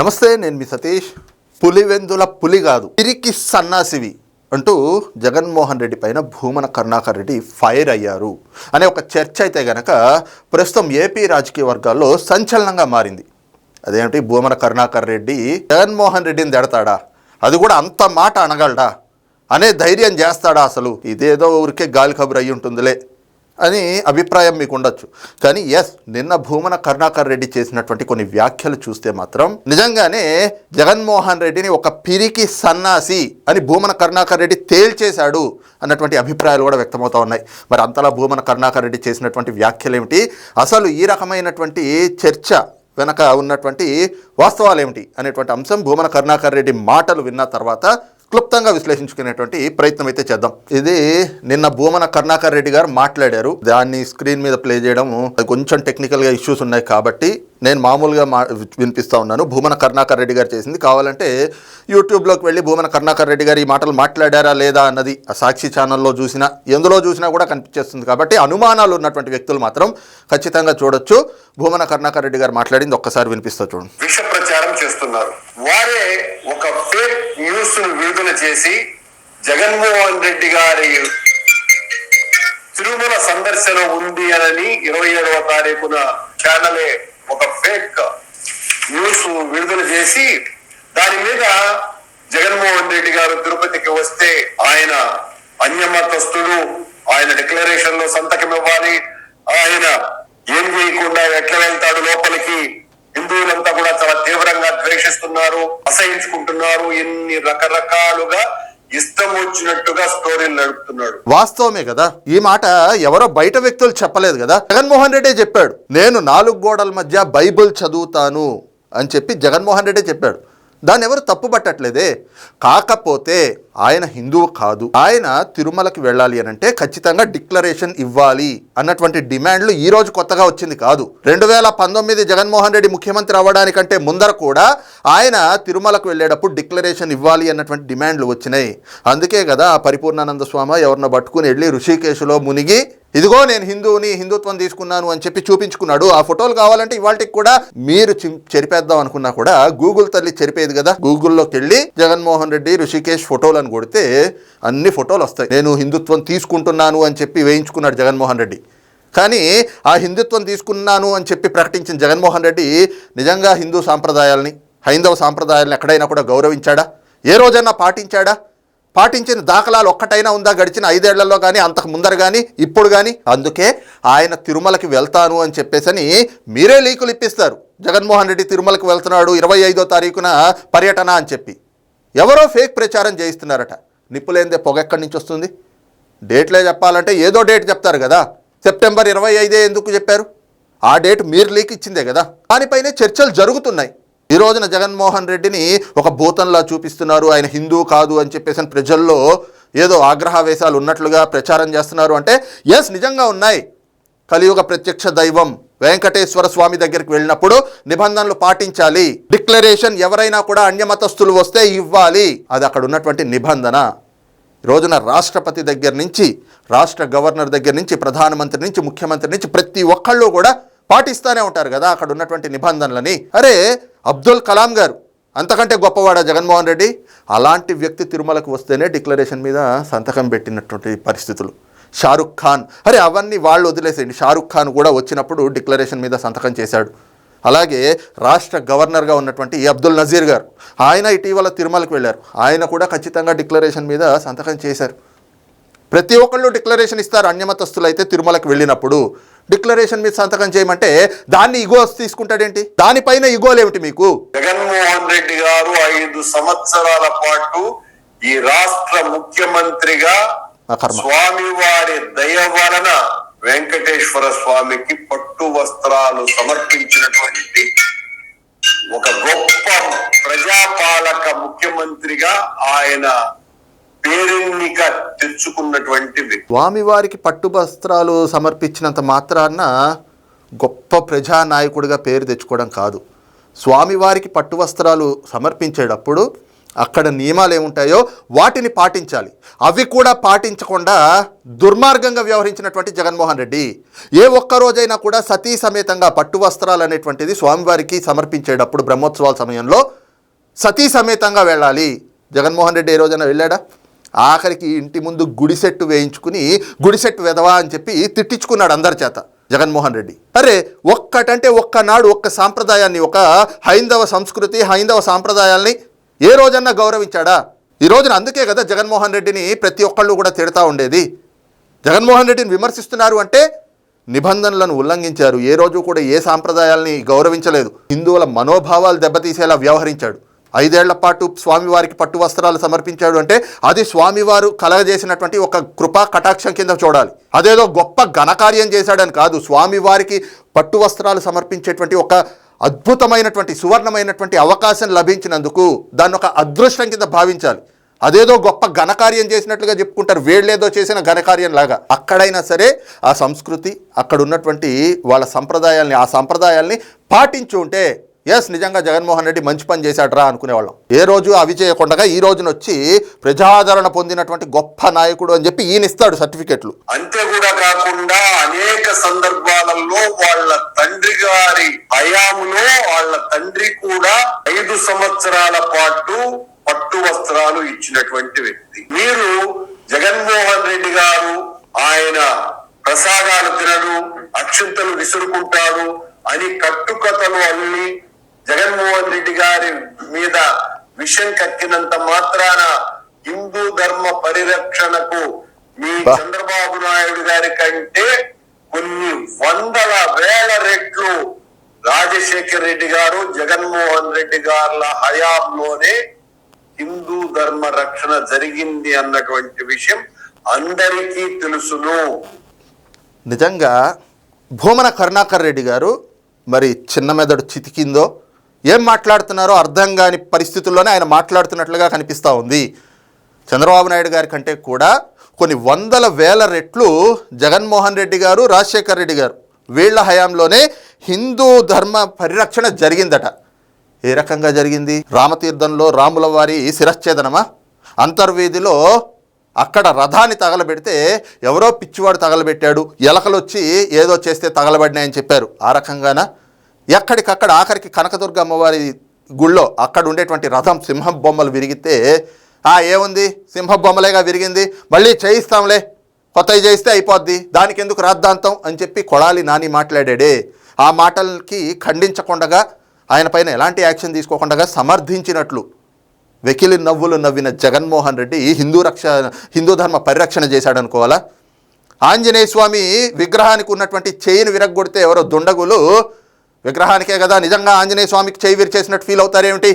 నమస్తే నేను మీ సతీష్. పులివెందుల పులి కాదు పిరికి సన్నాసివి అంటూ జగన్మోహన్ రెడ్డి పైన భూమన కరుణాకర్ రెడ్డి ఫైర్ అయ్యారు అనే ఒక చర్చ అయితే గనక ప్రస్తుతం ఏపీ రాజకీయ వర్గాల్లో సంచలనంగా మారింది. అదేమిటి భూమన కరుణాకర్ రెడ్డి జగన్మోహన్ రెడ్డిని దెడతాడా అది కూడా అంత మాట అనగలడా? అనే ధైర్యం చేస్తాడా అసలు? ఇదేదో ఊరికే గాలి కబురు అయి ఉంటుందిలే. అని అభిప్రాయం మీకు ఉండొచ్చు కానీ ఎస్ నిన్న భూమన కరుణాకర్ రెడ్డి చేసినటువంటి కొన్ని వ్యాఖ్యలు చూస్తే మాత్రం నిజంగానే జగన్మోహన్ రెడ్డిని ఒక పిరికి సన్నాసి అని భూమన కరుణాకర్ రెడ్డి తేల్చేశాడు అన్నటువంటి అభిప్రాయాలు కూడా వ్యక్తమవుతా ఉన్నాయి. మరి అంతలా భూమన కరుణాకర్ రెడ్డి చేసినటువంటి వ్యాఖ్యలు ఏమిటి? అసలు ఈ రకమైనటువంటి చర్చ వెనక ఉన్నటువంటి వాస్తవాలు ఏమిటి? అనేటువంటి అంశం భూమన కరుణాకర్ రెడ్డి మాటలు విన్న తర్వాత క్లుప్తంగా విశ్లేషించుకునేటువంటి ప్రయత్నం అయితే చేద్దాం. ఇది నిన్న భూమన కర్ణాకర్ రెడ్డి గారు మాట్లాడారు. దాన్ని స్క్రీన్ మీద ప్లే చేయడం అది కొంచెం టెక్నికల్గా ఇష్యూస్ ఉన్నాయి కాబట్టి నేను మామూలుగా మా వినిపిస్తా ఉన్నాను. భూమన కర్ణాకర్ రెడ్డి గారు చేసింది. కావాలంటే యూట్యూబ్లోకి వెళ్ళి భూమన కర్ణాకర్ రెడ్డి గారు ఈ మాటలు మాట్లాడారా లేదా అన్నది ఆ సాక్షి ఛానల్లో చూసినా ఎందులో చూసినా కూడా కనిపించేస్తుంది కాబట్టి అనుమానాలు ఉన్నటువంటి వ్యక్తులు మాత్రం ఖచ్చితంగా చూడొచ్చు. భూమన కర్ణాకర్ రెడ్డి గారు మాట్లాడింది ఒక్కసారి వినిపిస్తూ చూడండి. చేస్తున్నారు. వారే ఒక ఫేక్ న్యూస్ను విడుదల చేసి జగన్మోహన్ రెడ్డి గారి తిరుమల సందర్శన ఉంది అని ఇరవై ఏడవ తారీఖున ఛానలే ఒక ఫేక్ న్యూస్ విడుదల చేసి దాని మీద జగన్మోహన్ రెడ్డి గారు తిరుపతికి వస్తే ఆయన అన్యమతస్తుడు ఆయన డిక్లరేషన్లో సంతకం ఇవ్వాలి ఆయన ఏం చేయకుండా ఎట్లా వెళ్తాడు లోపలికి? హిందువులంతా కూడా చాలా తీవ్రంగా ద్వేషిస్తున్నారు అసహించుకుంటున్నారు ఎన్ని రకరకాలుగా ఇష్టం వచ్చినట్టుగా స్టోరీలు నడుపుతున్నాడు. వాస్తవమే కదా? ఈ మాట ఎవరో బయట వ్యక్తులు చెప్పలేదు కదా? జగన్మోహన్ రెడ్డే చెప్పాడు నేను నాలుగు గోడల మధ్య బైబిల్ చదువుతాను అని చెప్పి జగన్మోహన్ రెడ్డే చెప్పాడు. దాన్ని ఎవరు తప్పు పట్టట్లేదే? కాకపోతే ఆయన హిందువు కాదు. ఆయన తిరుమలకి వెళ్ళాలి అని అంటే ఖచ్చితంగా డిక్లరేషన్ ఇవ్వాలి అన్నటువంటి డిమాండ్లు ఈ రోజు కొత్తగా వచ్చింది కాదు. రెండు వేల పంతొమ్మిది జగన్మోహన్ రెడ్డి ముఖ్యమంత్రి అవ్వడానికంటే ముందర కూడా ఆయన తిరుమలకు వెళ్ళేటప్పుడు డిక్లరేషన్ ఇవ్వాలి అన్నటువంటి డిమాండ్లు వచ్చినాయి. అందుకే కదా పరిపూర్ణానంద స్వామి ఎవరినో పట్టుకుని వెళ్ళి ఋషికేశులో మునిగి ఇదిగో నేను హిందువుని హిందుత్వం తీసుకున్నాను అని చెప్పి చూపించుకున్నాడు. ఆ ఫోటోలు కావాలంటే ఇవాళకి కూడా మీరు చెరిపేద్దాం అనుకున్నా కూడా గూగుల్ తల్లి చెరిపేది కదా. గూగుల్లోకి వెళ్ళి జగన్మోహన్ రెడ్డి ఋషికేశ్ ఫోటోలు అని కొడితే అన్ని ఫోటోలు వస్తాయి. నేను హిందుత్వం తీసుకుంటున్నాను అని చెప్పి వేయించుకున్నాడు జగన్మోహన్ రెడ్డి. కానీ ఆ హిందుత్వం తీసుకున్నాను అని చెప్పి ప్రకటించిన జగన్మోహన్ రెడ్డి నిజంగా హిందూ సాంప్రదాయాల్ని హైందవ సాంప్రదాయాలను ఎక్కడైనా కూడా గౌరవించాడా? ఏ రోజైనా పాటించాడా? పాటించిన దాఖలాలు ఒక్కటైనా ఉందా? గడిచిన ఐదేళ్ళలో కానీ అంతకు ముందర కానీ ఇప్పుడు కానీ అందుకే ఆయన తిరుమలకి వెళ్తాను అని చెప్పేసని మీరే లీకులు ఇప్పిస్తారు. జగన్మోహన్ రెడ్డి తిరుమలకి వెళ్తున్నాడు ఇరవై ఐదో తారీఖున పర్యటన అని చెప్పి. ఎవరో ఫేక్ ప్రచారం చేయిస్తున్నారట. నిప్పులేందే పొగ ఎక్కడి నుంచి వస్తుంది? డేట్లే చెప్పాలంటే ఏదో డేట్ చెప్తారు కదా. సెప్టెంబర్ ఇరవై ఐదే ఎందుకు చెప్పారు? ఆ డేట్ మీరు లీక్ ఇచ్చిందే కదా. దానిపైనే చర్చలు జరుగుతున్నాయి. ఈ రోజున జగన్మోహన్ రెడ్డిని ఒక భూతంలా చూపిస్తున్నారు. ఆయన హిందూ కాదు అని చెప్పేసి ప్రజల్లో ఏదో ఆగ్రహవేశాలు ఉన్నట్లుగా ప్రచారం చేస్తున్నారు. అంటే ఎస్ నిజంగా ఉన్నాయి. కలియుగ ప్రత్యక్ష దైవం వెంకటేశ్వర స్వామి దగ్గరికి వెళ్ళినప్పుడు నిబంధనలు పాటించాలి. డిక్లరేషన్ ఎవరైనా కూడా అన్యమతస్తులు వస్తే ఇవ్వాలి. అది అక్కడ ఉన్నటువంటి నిబంధన. రోజున రాష్ట్రపతి దగ్గర నుంచి రాష్ట్ర గవర్నర్ దగ్గర నుంచి ప్రధానమంత్రి నుంచి ముఖ్యమంత్రి నుంచి ప్రతి ఒక్కళ్ళు కూడా పాటిస్తూనే ఉంటారు కదా అక్కడ ఉన్నటువంటి నిబంధనలని. అరే అబ్దుల్ కలాం గారు అంతకంటే గొప్పవాడా జగన్మోహన్ రెడ్డి? అలాంటి వ్యక్తి తిరుమలకు వస్తేనే డిక్లరేషన్ మీద సంతకం పెట్టినటువంటి పరిస్థితులు. షారుఖ్ ఖాన్. అరే అవన్నీ వాళ్ళు వదిలేసేయండి. షారుఖ్ ఖాన్ కూడా వచ్చినప్పుడు డిక్లరేషన్ మీద సంతకం చేశాడు. అలాగే రాష్ట్ర గవర్నర్గా ఉన్నటువంటి ఈ అబ్దుల్ నజీర్ గారు ఆయన ఇటీవల తిరుమలకు వెళ్ళారు. ఆయన కూడా ఖచ్చితంగా డిక్లరేషన్ మీద సంతకం చేశారు. ప్రతి ఒక్కళ్ళు డిక్లరేషన్ ఇస్తారు. అన్యమతస్తులు అయితే తిరుమలకు వెళ్ళినప్పుడు డిక్లరేషన్ మీద సంతకం చేయమంటే దాన్ని ఇగో తీసుకుంటాడేంటి దానిపైన ఇగోలేమిటి మీకు జగన్మోహన్ రెడ్డి గారు ఐదు సంవత్సరాల పాటు ఈ రాష్ట్ర ముఖ్యమంత్రిగా. స్వామివారి దయ వలన వెంకటేశ్వర స్వామికి పట్టు వస్త్రాలు సమర్పించినటువంటి ఒక గొప్ప ప్రజాపాలక ముఖ్యమంత్రిగా ఆయన పేరెన్నిక తెచ్చుకున్నటువంటి స్వామివారికి పట్టు వస్త్రాలు సమర్పించినంత మాత్రాన గొప్ప ప్రజానాయకుడిగా పేరు తెచ్చుకోవడం కాదు. స్వామివారికి పట్టు వస్త్రాలు సమర్పించేటప్పుడు అక్కడ నియమాలు ఏముంటాయో వాటిని పాటించాలి. అవి కూడా పాటించకుండా దుర్మార్గంగా వ్యవహరించినటువంటి జగన్మోహన్ రెడ్డి ఏ ఒక్క రోజైనా కూడా సతీ సమేతంగా పట్టు వస్త్రాలు అనేటువంటిది స్వామివారికి సమర్పించేటప్పుడు బ్రహ్మోత్సవాల సమయంలో సతీ సమేతంగా వెళ్ళాలి. జగన్మోహన్ రెడ్డి ఏ రోజైనా వెళ్ళాడా? ఆఖరికి ఇంటి ముందు గుడిసెట్టు వేయించుకుని గుడిసెట్టు వెదవా అని చెప్పి తిట్టించుకున్నాడు అందరి చేత జగన్మోహన్ రెడ్డి. అరే ఒక్కటంటే ఒక్కనాడు ఒక్క సాంప్రదాయాన్ని ఒక హైందవ సంస్కృతి హైందవ సాంప్రదాయాల్ని ఏ రోజన్నా గౌరవించాడా? ఈ రోజున అందుకే కదా జగన్మోహన్ రెడ్డిని ప్రతి ఒక్కళ్ళు కూడా తిడతా ఉండేది. జగన్మోహన్ రెడ్డిని విమర్శిస్తున్నారు అంటే నిబంధనలను ఉల్లంఘించారు. ఏ రోజు కూడా ఏ సాంప్రదాయాల్ని గౌరవించలేదు. హిందువుల మనోభావాలు దెబ్బతీసేలా వ్యవహరించాడు. ఐదేళ్ళ పాటు స్వామివారికి పట్టు వస్త్రాలు సమర్పించాడు అంటే అది స్వామివారు కలగజేసినటువంటి ఒక కృపా కటాక్షం కింద చూడాలి. అదేదో గొప్ప ఘనకార్యం చేశాడని కాదు. స్వామివారికి పట్టు వస్త్రాలు సమర్పించేటువంటి ఒక అద్భుతమైనటువంటి సువర్ణమైనటువంటి అవకాశం లభించినందుకు దాన్ని ఒక అదృష్టం కింద భావించాలి. అదేదో గొప్ప ఘనకార్యం చేసినట్లుగా చెప్పుకుంటారు. వేళ్ళేదో చేసిన ఘనకార్యం లాగా. అక్కడైనా సరే ఆ సంస్కృతి అక్కడ ఉన్నటువంటి వాళ్ళ సంప్రదాయాల్ని ఆ సంప్రదాయాల్ని పాటించు ఉంటే ఎస్ నిజంగా జగన్మోహన్ రెడ్డి మంచి పని చేశాడరా అనుకునేవాళ్ళం. ఏ రోజు అవి చేయకుండా ఈ రోజున వచ్చి ప్రజాదరణ పొందినటువంటి గొప్ప నాయకుడు అని చెప్పి ఈయన ఇస్తాడు సర్టిఫికెట్లు. అంతే కూడా కాకుండా అనేక సందర్భాలలో వాళ్ళ తండ్రి గారి హయాంలో వాళ్ళ తండ్రి కూడా ఐదు సంవత్సరాల పాటు పట్టు వస్త్రాలు ఇచ్చినటువంటి వ్యక్తి. మీరు జగన్మోహన్ రెడ్డి గారు ఆయన ప్రసాదాలు తినడు అక్షంతలు విసురుకుంటాడు అని కట్టుకథలు అల్లి జగన్మోహన్ రెడ్డి గారి మీద విషం కక్కినంత మాత్రాన హిందూ ధర్మ పరిరక్షణకు మీ. చంద్రబాబు నాయుడు గారి కంటే కొన్ని వందల వేల రెట్లు రాజశేఖర్ రెడ్డి గారు జగన్మోహన్ రెడ్డి గారుల హయాంలోనే హిందూ ధర్మ రక్షణ జరిగింది అన్నటువంటి విషయం అందరికీ తెలుసును నిజంగా భూమన కరుణాకర్ రెడ్డి గారు మరి చిన్న మెదడు చితికిందో ఏం మాట్లాడుతున్నారో అర్థం కాని పరిస్థితుల్లోనే ఆయన మాట్లాడుతున్నట్లుగా కనిపిస్తూ ఉంది. చంద్రబాబు నాయుడు గారి కంటే కూడా కొన్ని వందల వేల రెట్లు జగన్మోహన్ రెడ్డి గారు రాజశేఖర్ రెడ్డి గారు వీళ్ళ హయాంలోనే హిందూ ధర్మ పరిరక్షణ జరిగిందట. ఏ రకంగా జరిగింది? రామతీర్థంలో రాముల వారి శిరచ్ఛేదనమా అంతర్వీధిలో అక్కడ రథాన్ని తగలబెడితే ఎవరో పిచ్చివాడు తగలబెట్టాడు. ఎలకలు వచ్చి ఏదో చేస్తే తగలబడినాయని చెప్పారు. ఆ రకంగానా? ఎక్కడికక్కడ ఆఖరికి కనకదుర్గ అమ్మవారి గుళ్ళో అక్కడ ఉండేటువంటి రథం సింహం బొమ్మలు విరిగితే ఆ ఏముంది? సింహ బొమ్మలేగా విరిగింది? మళ్ళీ చేయిస్తాంలే. కొత్తవి చేయిస్తే అయిపోద్ది. దానికి ఎందుకు రాద్ధాంతం? అని చెప్పి కొడాలి నాని మాట్లాడాడే. ఆ మాటలకి ఖండించకుండగా ఆయన పైన ఎలాంటి యాక్షన్ తీసుకోకుండా సమర్థించినట్లు వెకిలి నవ్వులు నవ్విన జగన్మోహన్ రెడ్డి హిందూ రక్ష హిందూ ధర్మ పరిరక్షణ చేశాడనుకోవాలా? ఆంజనేయ స్వామి విగ్రహానికి ఉన్నటువంటి చేయిని విరగ్గొడితే ఎవరో దుండగులు విగ్రహానికే కదా నిజంగా ఆంజనేయ స్వామికి చేయి చేసినట్టు ఫీల్ అవుతారేమిటి?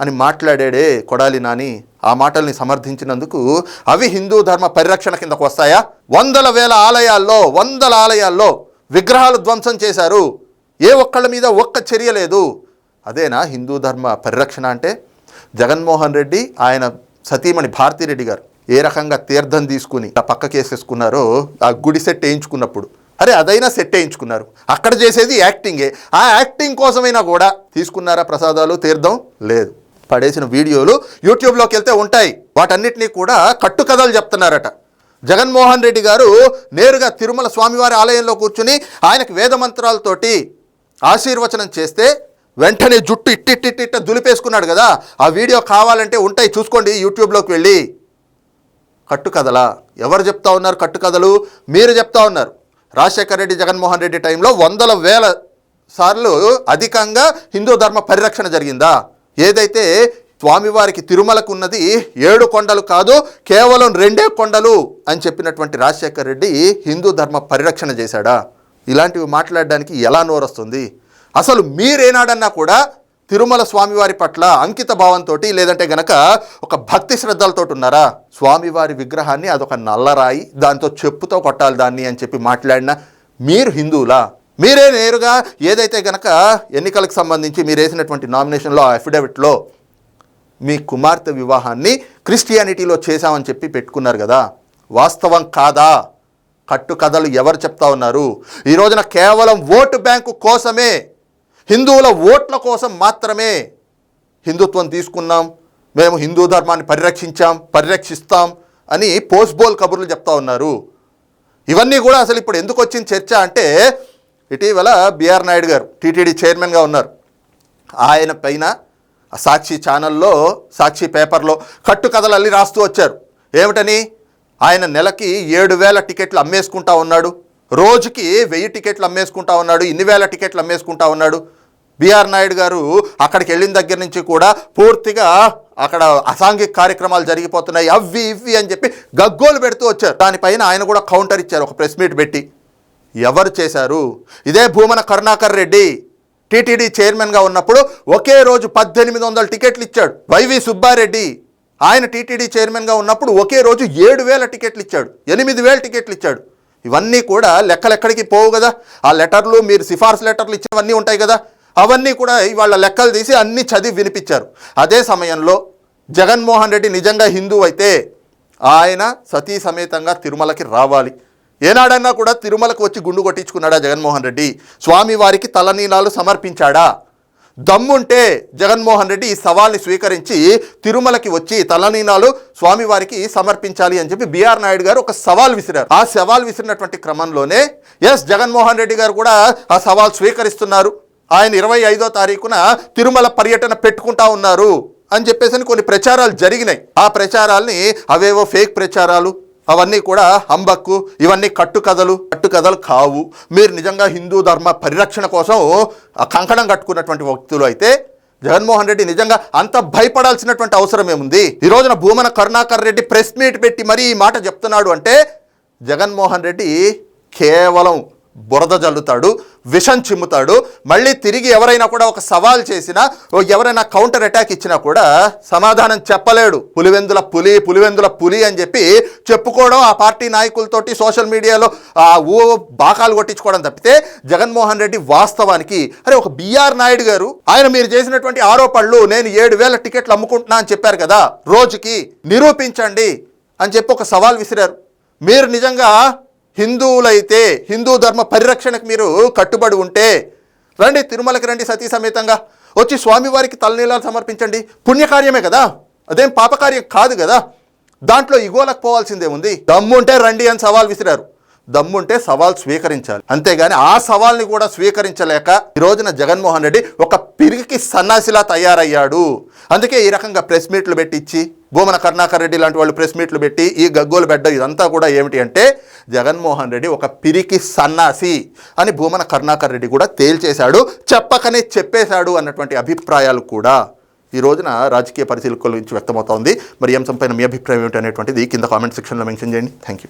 అని మాట్లాడాడే కొడాలి నాని ఆ మాటల్ని సమర్థించినందుకు అవి హిందూ ధర్మ పరిరక్షణ కిందకు వస్తాయా? వందల వేల ఆలయాల్లో వందల ఆలయాల్లో విగ్రహాలు ధ్వంసం చేశారు. ఏ ఒక్కళ్ళ మీద ఒక్క చర్య లేదు. అదేనా హిందూ ధర్మ పరిరక్షణ అంటే? జగన్మోహన్ రెడ్డి ఆయన సతీమణి భారతిరెడ్డి గారు ఏ రకంగా తీర్థం తీసుకుని ఆ పక్క కేసేసుకున్నారో ఆ గుడి సెట్ వేయించుకున్నప్పుడు అరే అదైనా సెట్ వేయించుకున్నారు. అక్కడ చేసేది యాక్టింగే. ఆ యాక్టింగ్ కోసమైనా కూడా తీసుకున్నారా ప్రసాదాలు? తీర్థం లేదు. పడేసిన వీడియోలు యూట్యూబ్లోకి వెళ్తే ఉంటాయి. వాటన్నిటినీ కూడా కట్టుకథలు చెప్తున్నారట. జగన్మోహన్ రెడ్డి గారు నేరుగా తిరుమల స్వామివారి ఆలయంలో కూర్చుని ఆయనకు వేదమంత్రాలతోటి ఆశీర్వచనం చేస్తే వెంటనే జుట్టు ఇట్టిట్టిట్ట దులిపేసుకున్నాడు కదా. ఆ వీడియో కావాలంటే ఉంటాయి. చూసుకోండి యూట్యూబ్లోకి వెళ్ళి. కట్టుకథలా. ఎవరు చెప్తా ఉన్నారు కట్టుకథలు? మీరు చెప్తా ఉన్నారు. రాజశేఖర రెడ్డి జగన్మోహన్ రెడ్డి టైంలో వందల వేల సార్లు అధికంగా హిందూ ధర్మ పరిరక్షణ జరిగిందా? ఏదైతే స్వామివారికి తిరుమలకు ఉన్నది ఏడు కొండలు కాదు కేవలం రెండే కొండలు అని చెప్పినటువంటి రాజశేఖర రెడ్డి హిందూ ధర్మ పరిరక్షణ చేశాడా? ఇలాంటివి మాట్లాడడానికి ఎలా నోరొస్తుంది? అసలు మీరేనాడన్నా కూడా తిరుమల స్వామివారి పట్ల అంకిత భావంతో లేదంటే గనక ఒక భక్తి శ్రద్ధలతో ఉన్నారా? స్వామివారి విగ్రహాన్ని అదొక నల్లరాయి దాంతో చెప్పుతో కొట్టాలి దాన్ని అని చెప్పి మాట్లాడిన మీరు హిందువులా? మీరే నేరుగా ఏదైతే గనక ఎన్నికలకు సంబంధించి మీరు వేసినటువంటి నామినేషన్లో ఆ అఫిడవిట్లో మీ కుమార్తె వివాహాన్ని క్రిస్టియానిటీలో చేశామని చెప్పి పెట్టుకున్నారు కదా. వాస్తవం కాదా? కట్టు కథలు ఎవరు చెప్తా ఉన్నారు? ఈ రోజున కేవలం ఓటు బ్యాంకు కోసమే హిందువుల ఓట్ల కోసం మాత్రమే హిందుత్వం తీసుకున్నాం. మేము హిందూ ధర్మాన్ని పరిరక్షించాం పరిరక్షిస్తాం అని పోస్ట్బోల్ కబుర్లు చెప్తా ఉన్నారు. ఇవన్నీ కూడా అసలు ఇప్పుడు ఎందుకు వచ్చింది చర్చ అంటే ఇటీవల బిఆర్ నాయుడు గారు టీటీడీ చైర్మన్గా ఉన్నారు. ఆయన పైన సాక్షి ఛానల్లో సాక్షి పేపర్లో కట్టు కథలు అల్లి రాస్తూ వచ్చారు. ఏమిటని? ఆయన నెలకి ఏడు వేల టికెట్లు అమ్మేసుకుంటా ఉన్నాడు. రోజుకి వెయ్యి టికెట్లు అమ్మేసుకుంటా ఉన్నాడు ఇన్ని వేల టికెట్లు అమ్మేసుకుంటా ఉన్నాడు. బీఆర్ నాయుడు గారు అక్కడికి వెళ్ళిన దగ్గర నుంచి కూడా పూర్తిగా అక్కడ అసాంఘిక కార్యక్రమాలు జరిగిపోతున్నాయి. అవి ఇవి అని చెప్పి గగ్గోలు పెడుతూ వచ్చారు. దానిపైన ఆయన కూడా కౌంటర్ ఇచ్చారు ఒక ప్రెస్ మీట్ పెట్టి. ఎవరు చేశారు? ఇదే భూమన కరుణాకర్ రెడ్డి టీటీడీ చైర్మన్గా ఉన్నప్పుడు ఒకే రోజు పద్దెనిమిది వందల టికెట్లు ఇచ్చాడు. వైవి సుబ్బారెడ్డి ఆయన టీటీడీ చైర్మన్గా ఉన్నప్పుడు ఒకే రోజు ఏడు వేల టికెట్లు ఇచ్చాడు. ఎనిమిది వేల టికెట్లు ఇచ్చాడు. ఇవన్నీ కూడా లెక్కలెక్కడికి పోవు కదా. ఆ లెటర్లు మీరు సిఫార్సు లెటర్లు ఇచ్చినవన్నీ ఉంటాయి కదా. అవన్నీ కూడా ఇవాళ లెక్కలు తీసి అన్ని చదివి వినిపించారు. అదే సమయంలో జగన్మోహన్ రెడ్డి నిజంగా హిందూ అయితే ఆయన సతీ సమేతంగా తిరుమలకి రావాలి. ఏనాడన్నా కూడా తిరుమలకు వచ్చి గుండు కొట్టించుకున్నాడా జగన్మోహన్ రెడ్డి? స్వామివారికి తలనీలాలు సమర్పించాడా? దమ్ముంటే జగన్మోహన్ రెడ్డి ఈ సవాల్ని స్వీకరించి తిరుమలకి వచ్చి తలనీనాలు స్వామివారికి సమర్పించాలి అని చెప్పి బిఆర్ నాయుడు గారు ఒక సవాల్ విసిరారు. ఆ సవాల్ విసిరినటువంటి క్రమంలోనే ఎస్ జగన్మోహన్ రెడ్డి గారు కూడా ఆ సవాల్ స్వీకరిస్తున్నారు. ఆయన ఇరవై ఐదో తారీఖున తిరుమల పర్యటన పెట్టుకుంటా ఉన్నారు అని చెప్పేసి అని కొన్ని ప్రచారాలు జరిగినాయి. ఆ ప్రచారాల్ని అవేవో ఫేక్ ప్రచారాలు అవన్నీ కూడా అంబక్కు ఇవన్నీ కట్టుకథలు కట్టుకథలు కావు. మీరు నిజంగా హిందూ ధర్మ పరిరక్షణ కోసం కంకణం కట్టుకున్నటువంటి వ్యక్తులు అయితే జగన్మోహన్ రెడ్డి నిజంగా అంత భయపడాల్సినటువంటి అవసరం ఏముంది? ఈ రోజున భూమన కరుణాకర్ రెడ్డి ప్రెస్ మీట్ పెట్టి మరీ ఈ మాట చెప్తున్నాడు అంటే జగన్మోహన్ రెడ్డి కేవలం బురద జల్లుతాడు విషం చిమ్ముతాడు మళ్ళీ తిరిగి ఎవరైనా కూడా ఒక సవాల్ చేసినా ఓ ఎవరైనా కౌంటర్ అటాక్ ఇచ్చినా కూడా సమాధానం చెప్పలేడు. పులివెందుల పులి పులివెందుల పులి అని చెప్పి చెప్పుకోవడం ఆ పార్టీ నాయకులతోటి సోషల్ మీడియాలో ఆ ఊ బాకాలు కొట్టించుకోవడం తప్పితే జగన్మోహన్ రెడ్డి వాస్తవానికి అరే ఒక బిఆర్ నాయుడు గారు ఆయన మీరు చేసినటువంటి ఆరోపణలు నేను ఏడు వేల టికెట్లు అమ్ముకుంటున్నా అని చెప్పారు కదా రోజుకి నిరూపించండి అని చెప్పి ఒక సవాల్ విసిరారు. మీరు నిజంగా హిందువులైతే హిందూ ధర్మ పరిరక్షణకు మీరు కట్టుబడి ఉంటే రండి తిరుమలకి రండి సతీ సమేతంగా. వచ్చి స్వామివారికి తలనీలాలు సమర్పించండి. పుణ్యకార్యమే కదా? అదేం పాపకార్యం కాదు కదా? దాంట్లో ఇగోలకు పోవాల్సిందే ఉంది. దమ్ముంటే రండి అని సవాల్ విసిరారు. దమ్ముంటే సవాల్ స్వీకరించాలి. అంతేగాని ఆ సవాల్ని కూడా స్వీకరించలేక ఈ రోజున జగన్మోహన్ రెడ్డి ఒక పిరిగికి సన్నాసిలా తయారయ్యాడు. అందుకే ఈ రకంగా ప్రెస్ మీట్లు పెట్టించి భూమన కరుణాకర్ రెడ్డి లాంటి వాళ్ళు ప్రెస్ మీట్లు పెట్టి ఈ గగ్గోలు బెడ్డ ఇదంతా కూడా ఏమిటి అంటే జగన్మోహన్ రెడ్డి ఒక పిరికి సన్నాసి అని భూమన కరుణాకర్ రెడ్డి కూడా తేల్చేశాడు చెప్పకనే చెప్పేశాడు అన్నటువంటి అభిప్రాయాలు కూడా ఈ రోజున రాజకీయ పరిశీలకుల నుంచి వ్యక్తమవుతోంది. మరి ఈ అంశంపైన మీ అభిప్రాయం ఏమిటి అనేటువంటిది కింద కామెంట్ సెక్షన్లో మెన్షన్ చేయండి. Thank you